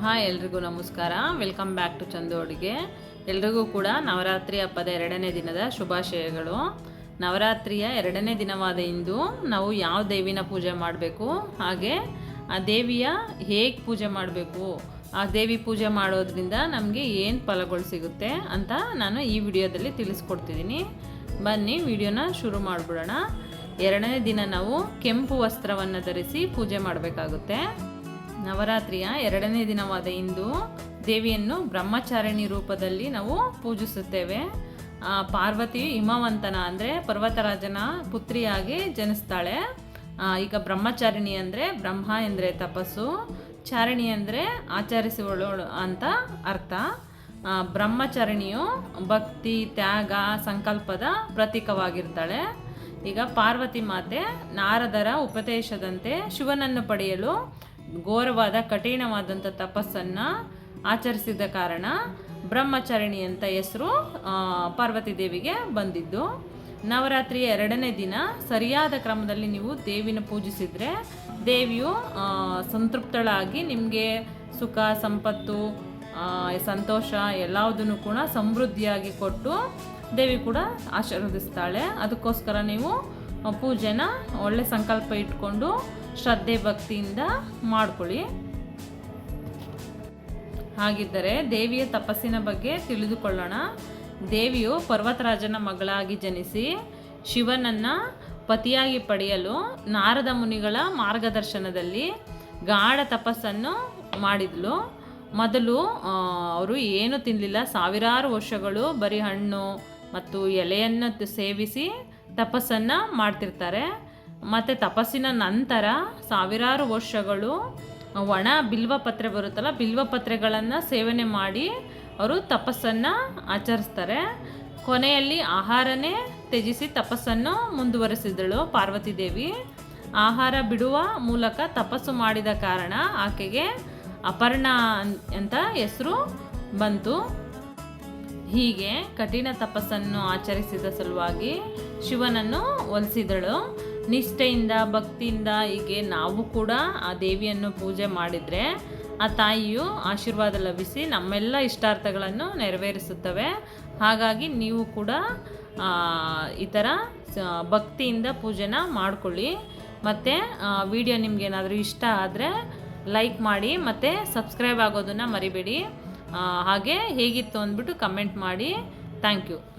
Hi ಎಲ್ರಿಗೂ ನಮಸ್ಕಾರ. Welcome back to Chandu ಅಡುಗೆ. ಎಲ್ರಿಗೂ ಕೂಡ ನವರಾತ್ರಿ ಹಬ್ಬದ ಎರಡನೇ ದಿನದ ಶುಭಾಶಯಗಳು. ನವರಾತ್ರಿಯ ಎರಡನೇ ದಿನವಾದ ಇಂದು ನಾವು ಯಾವ ದೇವಿನ ಪೂಜೆ ಮಾಡಬೇಕು? ಹಾಗೆ ಆ ದೇವಿಯ ಹೇಗೆ ಪೂಜೆ ಮಾಡಬೇಕು? ಆ ದೇವಿ ಪೂಜೆ ಮಾಡೋದ್ರಿಂದ ನಮಗೆ ಏನು ಫಲಗಳು ಸಿಗುತ್ತೆ ಅಂತ ನಾನು ಈ ವಿಡಿಯೋದಲ್ಲಿ ತಿಳಿಸ್ಕೊಡ್ತಿದ್ದೀನಿ. ಬನ್ನಿ, ವಿಡಿಯೋನ ಶುರು ಮಾಡಿಬಿಡೋಣ. ಎರಡನೇ ದಿನ ನಾವು ಕೆಂಪು ವಸ್ತ್ರವನ್ನು ಧರಿಸಿ ಪೂಜೆ ಮಾಡಬೇಕಾಗುತ್ತೆ. ನವರಾತ್ರಿಯ ಎರಡನೇ ದಿನವಾದ ಇಂದು ದೇವಿಯನ್ನು ಬ್ರಹ್ಮಚಾರಿಣಿ ರೂಪದಲ್ಲಿ ನಾವು ಪೂಜಿಸುತ್ತೇವೆ. ಪಾರ್ವತಿ ಹಿಮವಂತನ ಅಂದರೆ ಪರ್ವತರಾಜನ ಪುತ್ರಿಯಾಗಿ ಜನಿಸ್ತಾಳೆ. ಈಗ ಬ್ರಹ್ಮಚಾರಿಣಿ ಅಂದರೆ ಬ್ರಹ್ಮ ಎಂದರೆ ತಪಸ್ಸು, ಚಾರಿಣಿ ಅಂದರೆ ಆಚರಿಸುವಳು ಅಂತ ಅರ್ಥ. ಬ್ರಹ್ಮಚಾರಿಣಿಯು ಭಕ್ತಿ, ತ್ಯಾಗ, ಸಂಕಲ್ಪದ ಪ್ರತೀಕವಾಗಿರ್ತಾಳೆ. ಈಗ ಪಾರ್ವತಿ ಮಾತೆ ನಾರದರ ಉಪದೇಶದಂತೆ ಶಿವನನ್ನು ಪಡೆಯಲು ಘೋರವಾದ ಕಠಿಣವಾದಂಥ ತಪಸ್ಸನ್ನು ಆಚರಿಸಿದ ಕಾರಣ ಬ್ರಹ್ಮಚಾರಿಣಿ ಅಂತ ಹೆಸರು ಪಾರ್ವತಿ ದೇವಿಗೆ ಬಂದಿದ್ದು. ನವರಾತ್ರಿಯ ಎರಡನೇ ದಿನ ಸರಿಯಾದ ಕ್ರಮದಲ್ಲಿ ನೀವು ದೇವಿನ ಪೂಜಿಸಿದರೆ ದೇವಿಯು ಸಂತೃಪ್ತಳಾಗಿ ನಿಮಗೆ ಸುಖ, ಸಂಪತ್ತು ಸಂತೋಷ ಎಲ್ಲದನ್ನು ಕೂಡ ಸಮೃದ್ಧಿಯಾಗಿ ಕೊಟ್ಟು ದೇವಿ ಕೂಡ ಆಶೀರ್ವದಿಸ್ತಾಳೆ. ಅದಕ್ಕೋಸ್ಕರ ನೀವು ಪೂಜೆನ ಒಳ್ಳೆ ಸಂಕಲ್ಪ ಇಟ್ಕೊಂಡು ಶ್ರದ್ಧೆ ಭಕ್ತಿಯಿಂದ ಮಾಡ್ಕೊಳ್ಳಿ. ಹಾಗಿದ್ದರೆ ದೇವಿಯ ತಪಸ್ಸಿನ ಬಗ್ಗೆ ತಿಳಿದುಕೊಳ್ಳೋಣ. ದೇವಿಯು ಪರ್ವತರಾಜನ ಮಗಳಾಗಿ ಜನಿಸಿ ಶಿವನನ್ನು ಪತಿಯಾಗಿ ಪಡೆಯಲು ನಾರದ ಮುನಿಗಳ ಮಾರ್ಗದರ್ಶನದಲ್ಲಿ ಗಾಢ ತಪಸ್ಸನ್ನು ಮಾಡಿದ್ಲು. ಮೊದಲು ಅವರು ಏನು ತಿನ್ನಲಿಲ್ಲ ಸಾವಿರಾರು ವರ್ಷಗಳು ಬರೀ ಹಣ್ಣು ಮತ್ತು ಎಲೆಯನ್ನು ಸೇವಿಸಿ ತಪಸ್ಸನ್ನು ಮಾಡ್ತಿರ್ತಾರೆ. ಮತ್ತು ತಪಸ್ಸಿನ ನಂತರ ಸಾವಿರಾರು ವರ್ಷಗಳು ಒಣ ಬಿಲ್ವಪತ್ರೆ ಬರುತ್ತಲ್ಲ, ಬಿಲ್ವಪತ್ರೆಗಳನ್ನು ಸೇವನೆ ಮಾಡಿ ಅವರು ತಪಸ್ಸನ್ನು ಆಚರಿಸ್ತಾರೆ. ಕೊನೆಯಲ್ಲಿ ಆಹಾರನೇ ತ್ಯಜಿಸಿ ತಪಸ್ಸನ್ನು ಮುಂದುವರೆಸಿದಳು ಪಾರ್ವತಿ ದೇವಿ. ಆಹಾರ ಬಿಡುವ ಮೂಲಕ ತಪಸ್ಸು ಮಾಡಿದ ಕಾರಣ ಆಕೆಗೆ ಅಪರ್ಣ ಅಂತ ಹೆಸರು ಬಂತು. ಹೀಗೆ ಕಠಿಣ ತಪಸ್ಸನ್ನು ಆಚರಿಸಿದ ಸಲುವಾಗಿ ಶಿವನನ್ನು ಒಲಿಸಿದಳು. ನಿಷ್ಠೆಯಿಂದ, ಭಕ್ತಿಯಿಂದ ಹೀಗೆ ನಾವು ಕೂಡ ಆ ದೇವಿಯನ್ನು ಪೂಜೆ ಮಾಡಿದರೆ ಆ ತಾಯಿಯು ಆಶೀರ್ವಾದ ಲಭಿಸಿ ನಮ್ಮೆಲ್ಲ ಇಷ್ಟಾರ್ಥಗಳನ್ನು ನೆರವೇರಿಸುತ್ತವೆ. ಹಾಗಾಗಿ ನೀವು ಕೂಡ ಈ ಥರ ಭಕ್ತಿಯಿಂದ ಪೂಜೆನ ಮಾಡಿಕೊಳ್ಳಿ. ಮತ್ತು ವಿಡಿಯೋ ನಿಮಗೇನಾದರೂ ಇಷ್ಟ ಆದರೆ ಲೈಕ್ ಮಾಡಿ ಮತ್ತು ಸಬ್ಸ್ಕ್ರೈಬ್ ಆಗೋದನ್ನು ಮರಿಬೇಡಿ. ಹಾಗೆ ಹೇಗಿತ್ತು ಅಂದ್ಬಿಟ್ಟು ಕಮೆಂಟ್ ಮಾಡಿ. Thank you